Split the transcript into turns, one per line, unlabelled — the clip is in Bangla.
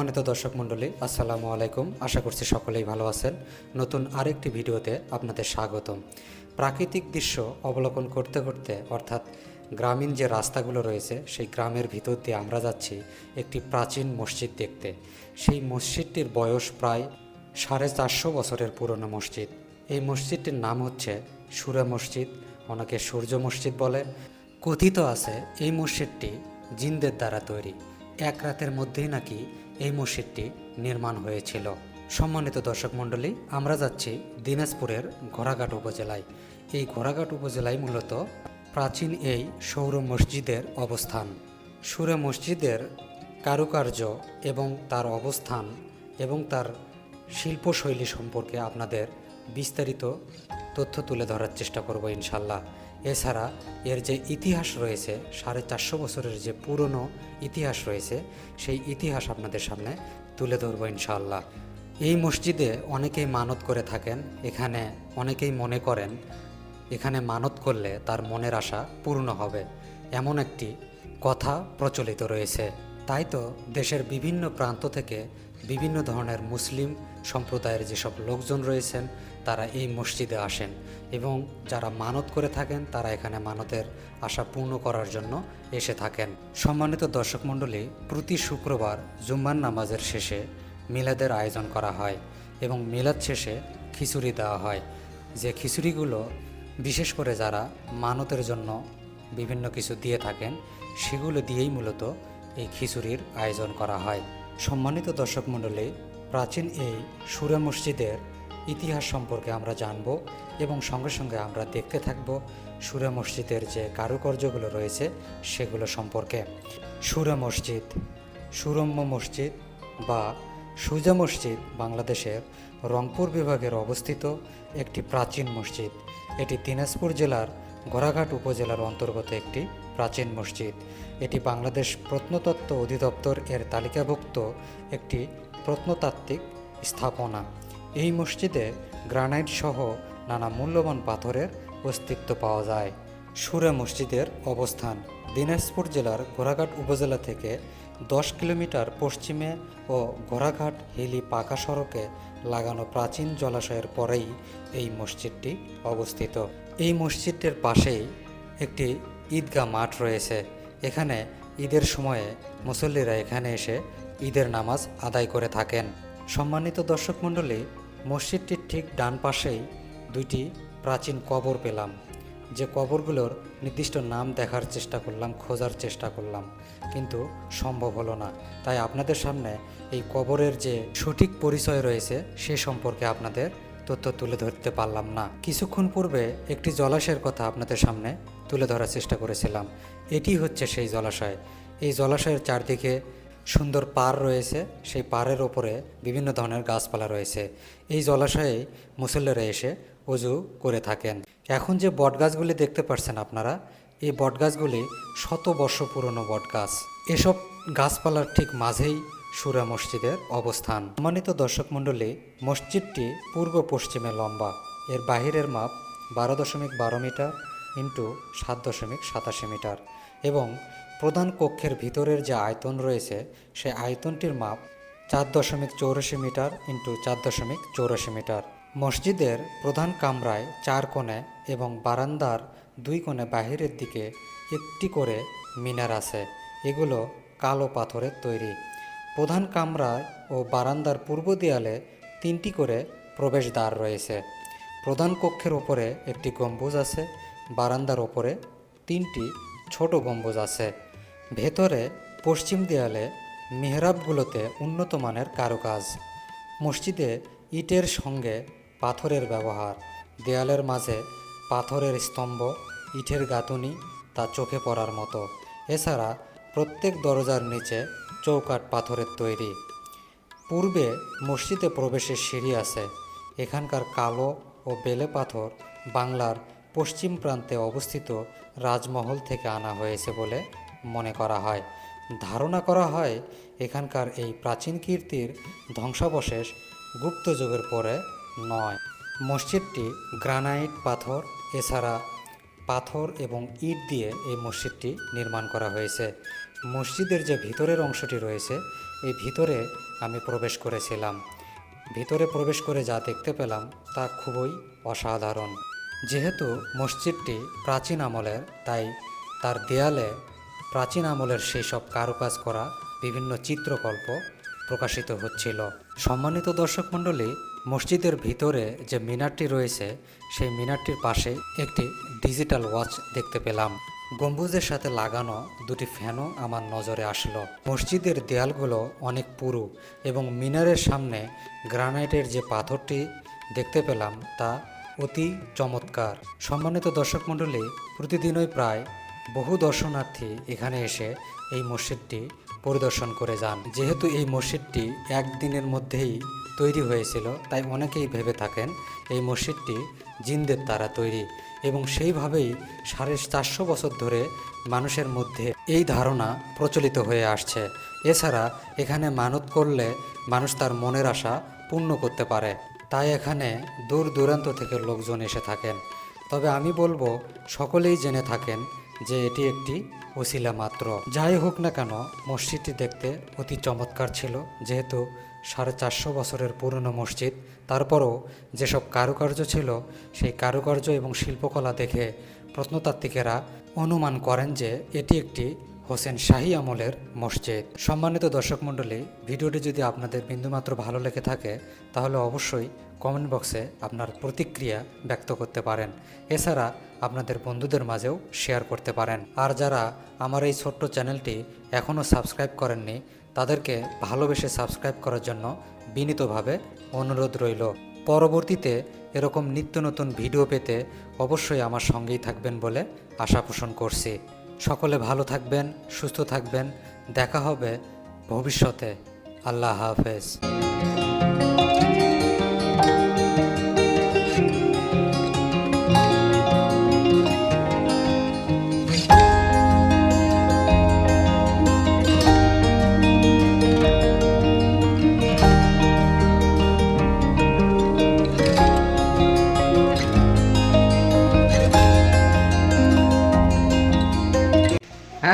সম্মানিত দর্শক মণ্ডলী আসসালামু আলাইকুম আশা করছি সকলেই ভালো আছেন নতুন আরেকটি ভিডিওতে আপনাদের স্বাগতম প্রাকৃতিক দৃশ্য অবলোকন করতে করতে অর্থাৎ গ্রামীণ যে রাস্তাগুলো রয়েছে সেই গ্রামের ভিতর দিয়ে আমরা যাচ্ছি একটি প্রাচীন মসজিদ দেখতে সেই মসজিদটির বয়স প্রায় সাড়ে চারশো বছরের পুরনো মসজিদ এই মসজিদটির নাম হচ্ছে সুরা মসজিদ অনেকে সূর্য মসজিদ বলে কথিত আছে এই মসজিদটি জিনদের দ্বারা তৈরি এক রাতের মধ্যেই নাকি এই মসজিদটি নির্মাণ হয়েছিল সম্মানিত দর্শক মণ্ডলী আমরা যাচ্ছি দিনাজপুরের ঘোড়াঘাট উপজেলায় এই ঘোড়াঘাট উপজেলায় মূলত প্রাচীন এই সৌর মসজিদের অবস্থান সুরে মসজিদের কারুকার্য এবং তার অবস্থান এবং তার শিল্পশৈলী সম্পর্কে আপনাদের বিস্তারিত তথ্য তুলে ধরার চেষ্টা করব ইনশাল্লাহ এছাড়া এর যে ইতিহাস রয়েছে সাড়ে চারশো বছরের যে পুরনো ইতিহাস রয়েছে সেই ইতিহাস আপনাদের সামনে তুলে ধরবো ইনশাল্লাহ এই মসজিদে অনেকেই মানত করে থাকেন এখানে অনেকেই মনে করেন এখানে মানত করলে তার মনের আশা পূর্ণ হবে এমন একটি কথা প্রচলিত রয়েছে তাই তো দেশের বিভিন্ন প্রান্ত থেকে বিভিন্ন ধরনের মুসলিম সম্প্রদায়ের যেসব লোকজন রয়েছেন তারা এই মসজিদে আসেন এবং যারা মানত করে থাকেন তারা এখানে মানতের আশা পূর্ণ করার জন্য এসে থাকেন সম্মানিত দর্শক মণ্ডলী প্রতি শুক্রবার জুম্মান নামাজের শেষে মিলাদের আয়োজন করা হয় এবং মিলাদ শেষে খিচুড়ি দেওয়া হয় যে খিচুড়িগুলো বিশেষ করে যারা মানতের জন্য বিভিন্ন কিছু দিয়ে থাকেন সেগুলো দিয়েই মূলত এই খিচুড়ির আয়োজন করা হয় সম্মানিত দর্শক মণ্ডলী প্রাচীন এই সুরা মসজিদের ইতিহাস সম্পর্কে আমরা জানব এবং সঙ্গে সঙ্গে আমরা দেখতে থাকব সুরা মসজিদের যে কারুকার্যগুলো রয়েছে সেগুলো সম্পর্কে সুরা মসজিদ সুরম্য মসজিদ বা সুজা মসজিদ বাংলাদেশের রংপুর বিভাগের অবস্থিত একটি প্রাচীন মসজিদ এটি দিনাজপুর জেলার গোরাঘাট উপজেলার অন্তর্গত একটি প্রাচীন মসজিদ এটি বাংলাদেশ প্রত্নতত্ত্ব অধিদপ্তর এর তালিকাভুক্ত একটি প্রত্নতাত্ত্বিক স্থাপনা এই মসজিদে গ্রানাইট সহ নানা মূল্যবান পাথরের অস্তিত্ব পাওয়া যায় সুরে মসজিদের অবস্থান দিনাজপুর জেলার ঘোড়াঘাট উপজেলা থেকে দশ কিলোমিটার পশ্চিমে ও ঘোড়াঘাট হিলি পাকা সড়কে লাগানো প্রাচীন জলাশয়ের পরেই এই মসজিদটি অবস্থিত এই মসজিদটির পাশেই একটি ঈদগাহ মাঠ রয়েছে এখানে ঈদের সময়ে মুসল্লিরা এখানে এসে ঈদের নামাজ আদায় করে থাকেন সম্মানিত দর্শক মণ্ডলী মসজিদটির ঠিক ডান পাশেই দুইটি প্রাচীন কবর পেলাম যে কবরগুলোর নির্দিষ্ট নাম দেখার চেষ্টা করলাম খোঁজার চেষ্টা করলাম কিন্তু সম্ভব হলো না তাই আপনাদের সামনে এই কবরের যে সঠিক পরিচয় রয়েছে সে সম্পর্কে আপনাদের তথ্য তুলে ধরতে পারলাম না কিছুক্ষণ পূর্বে একটি জলাশয়ের কথা আপনাদের সামনে তুলে ধরার চেষ্টা করেছিলাম এটি হচ্ছে সেই জলাশয় এই জলাশয়ের চারদিকে সুন্দর পাড় রয়েছে সেই পাড়ের ওপরে বিভিন্ন ধরনের গাছপালা রয়েছে এই জলাশয়ে মুসল্লেরা এসে অজু করে থাকেন এখন যে বটগাছগুলি দেখতে পাচ্ছেন আপনারা এই বটগাছগুলি শত বর্ষ পুরনো বটগাছ এসব গাছপালার ঠিক মাঝেই সুরা মসজিদের অবস্থান সম্মানিত দর্শক মণ্ডলী মসজিদটি পূর্ব পশ্চিমে লম্বা এর বাহিরের মাপ বারো দশমিক বারো মিটার ইন্টু সাত দশমিক সাতাশি মিটার এবং প্রধান কক্ষের ভিতরের যে আয়তন রয়েছে সেই আয়তনটির মাপ চার দশমিক চৌরাশি মিটার ইন্টু চার দশমিক চৌরাশি মিটার মসজিদের প্রধান কামরায় চার কোণে এবং বারান্দার দুই কোণে বাহিরের দিকে একটি করে মিনার আছে এগুলো কালো পাথরের তৈরি প্রধান কামরায় ও বারান্দার পূর্ব দেয়ালে তিনটি করে প্রবেশদ্বার রয়েছে প্রধান কক্ষের ওপরে একটি গম্বুজ আছে বারান্দার ওপরে তিনটি ছোট গম্বুজ আছে ভেতরে পশ্চিম দেয়ালে মেহরাবগুলোতে উন্নত মানের কারুকাজ মসজিদে ইটের সঙ্গে পাথরের ব্যবহার দেয়ালের মাঝে পাথরের স্তম্ভ ইটের গাঁথুনি তা চোখে পড়ার মতো এছাড়া প্রত্যেক দরজার নিচে চৌকাট পাথরের তৈরি পূর্বে মসজিদে প্রবেশের সিঁড়ি আছে এখানকার কালো ও বেলে পাথর বাংলার পশ্চিম প্রান্তে অবস্থিত রাজমহল থেকে আনা হয়েছে বলে মনে করা হয় ধারণা করা হয় এখানকার এই প্রাচীন কীর্তির ধ্বংসাবশেষ গুপ্তযুগের পরে নয় মসজিদটি গ্রানাইট পাথর এছাড়া পাথর এবং ইট দিয়ে এই মসজিদটি নির্মাণ করা হয়েছে মসজিদের যে ভিতরের অংশটি রয়েছে এই ভিতরে আমি প্রবেশ করেছিলাম ভিতরে প্রবেশ করে যা দেখতে পেলাম তা খুবই অসাধারণ যেহেতু মসজিদটি প্রাচীন আমলের তাই তার দেয়ালে প্রাচীন আমলের সেই সব কারুকাজ করা বিভিন্ন চিত্রকল্প প্রকাশিত হচ্ছিল সম্মানিত দর্শক মণ্ডলী মসজিদের ভিতরে যে মিনারটি রয়েছে সেই মিনারটির পাশে একটি ডিজিটাল ওয়াচ দেখতে পেলাম গম্বুজের সাথে লাগানো দুটি ফ্যানও আমার নজরে আসলো মসজিদের দেয়ালগুলো অনেক পুরু এবং মিনারের সামনে গ্রানাইটের যে পাথরটি দেখতে পেলাম তা অতি চমৎকার সম্মানিত দর্শক মণ্ডলী প্রতিদিনই প্রায় বহু দর্শনার্থী এখানে এসে এই মসজিদটি পরিদর্শন করে যান যেহেতু এই মসজিদটি একদিনের মধ্যেই তৈরি হয়েছিল তাই অনেকেই ভেবে থাকেন এই মসজিদটি জিনদের দ্বারা তৈরি এবং সেইভাবেই সাড়ে চারশো বছর ধরে মানুষের মধ্যে এই ধারণা প্রচলিত হয়ে আসছে এছাড়া এখানে মানত করলে মানুষ তার মনের আশা পূর্ণ করতে পারে তাই এখানে দূর দূরান্ত থেকে লোকজন এসে থাকেন তবে আমি বলবো সকলেই জেনে থাকেন যে এটি একটি ওসিলা মাত্র যাই হোক না কেন মসজিদটি দেখতে অতি চমৎকার ছিল যেহেতু সাড়ে চারশো বছরের পুরনো মসজিদ তারপরও যেসব কারুকার্য ছিল সেই কারুকার্য এবং শিল্পকলা দেখে প্রত্নতাত্ত্বিকেরা অনুমান করেন যে এটি একটি হোসেন শাহী আমলের মসজিদ সম্মানিত দর্শক মণ্ডলী ভিডিওটি যদি আপনাদের বিন্দুমাত্র ভালো লেগে থাকে তাহলে অবশ্যই কমেন্ট বক্সে আপনার প্রতিক্রিয়া ব্যক্ত করতে পারেন এছাড়া আপনাদের বন্ধুদের মাঝেও শেয়ার করতে পারেন আর যারা আমার এই ছোট্ট চ্যানেলটি এখনও সাবস্ক্রাইব করেননি তাদেরকে ভালোবেসে সাবস্ক্রাইব করার জন্য বিনীতভাবে অনুরোধ রইল পরবর্তীতে এরকম নিত্য নতুন ভিডিও পেতে অবশ্যই আমার সঙ্গেই থাকবেন বলে আশা পোষণ করছি সকলে ভালো থাকবেন সুস্থ থাকবেন দেখা হবে ভবিষ্যতে আল্লাহ হাফেজ